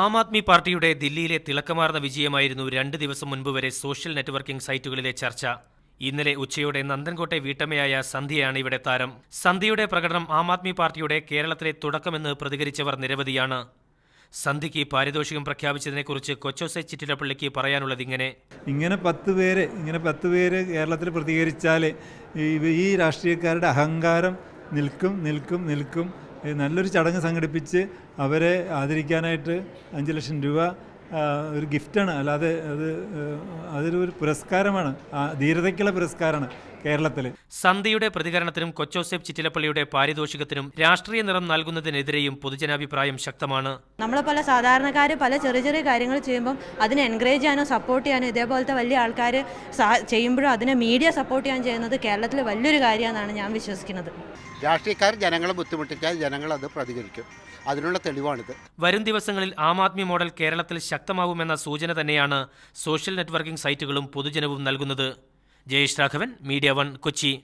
ആം ആദ്മി പാർട്ടിയുടെ ദില്ലിയിലെ തിളക്കമാർന്ന വിജയമായിരുന്നു രണ്ട് ദിവസം മുൻപ് വരെ സോഷ്യൽ നെറ്റ്വർക്കിംഗ് സൈറ്റുകളിലെ ചർച്ച. ഇന്നലെ ഉച്ചയോടെ നന്ദൻകോട്ടെ വീട്ടമ്മയായ സന്ധ്യയാണ് ഇവിടെ താരം. സന്ധ്യയുടെ പ്രകടനം ആം ആദ്മി പാർട്ടിയുടെ കേരളത്തിലെ തുടക്കമെന്ന് പ്രതികരിച്ചവർ നിരവധിയാണ്. സന്ധ്യയ്ക്ക് പാരിതോഷികം പ്രഖ്യാപിച്ചതിനെക്കുറിച്ച് കൊച്ചോസെ ചിറ്റിലപ്പള്ളിക്ക് പറയാനുള്ളത് ഇങ്ങനെ. ഇങ്ങനെ പത്ത് പേര് ഇങ്ങനെ പത്ത് പേര് കേരളത്തിൽ പ്രതികരിച്ചാൽ ഈ രാഷ്ട്രീയക്കാരുടെ അഹങ്കാരം നിൽക്കും നിൽക്കും നിൽക്കും. നല്ലൊരു ചടങ്ങ് സംഘടിപ്പിച്ച് അവരെ ആദരിക്കാനായിട്ട് അഞ്ച് ലക്ഷം രൂപ ഒരു ഗിഫ്റ്റാണ്. അല്ലാതെ അത് അതൊരു പുരസ്കാരമാണ്. ധീരതയ്ക്കുള്ള പുരസ്കാരമാണ്. കേരളത്തിൽ സന്ധ്യയുടെ പ്രതികരണത്തിനും കൊച്ചോസെഫ് ചിറ്റിലപ്പള്ളിയുടെ പാരിതോഷികത്തിനും രാഷ്ട്രീയ നിറം നൽകുന്നതിനെതിരെയും പൊതുജനാഭിപ്രായം ശക്തമാണ്. നമ്മളെ പല സാധാരണക്കാർ പല ചെറിയ ചെറിയ കാര്യങ്ങൾ ചെയ്യുമ്പോൾ അതിനെ എൻകറേജ് ചെയ്യാനോ സപ്പോർട്ട് ചെയ്യാനോ ഇതേപോലത്തെ വലിയ ആൾക്കാർ ചെയ്യുമ്പോഴും അതിനെ മീഡിയ സപ്പോർട്ട് ചെയ്യാൻ ചെയ്യുന്നത് കേരളത്തിൽ വലിയൊരു കാര്യമാണെന്നാണ് ഞാൻ വിശ്വസിക്കുന്നത്. രാഷ്ട്രീയക്കാർ ജനങ്ങളെ ബുദ്ധിമുട്ടിച്ചാൽ ജനങ്ങൾ അത് പ്രതികരിക്കും. അതിനുള്ള തെളിവാണിത്. വരും ദിവസങ്ങളിൽ ആം ആദ്മി മോഡൽ കേരളത്തിൽ ശക്തമാവുമെന്ന സൂചന തന്നെയാണ് സോഷ്യൽ നെറ്റ്വർക്കിംഗ് സൈറ്റുകളും പൊതുജനവും നൽകുന്നത്. Jayesh Raghavan media one Kochi.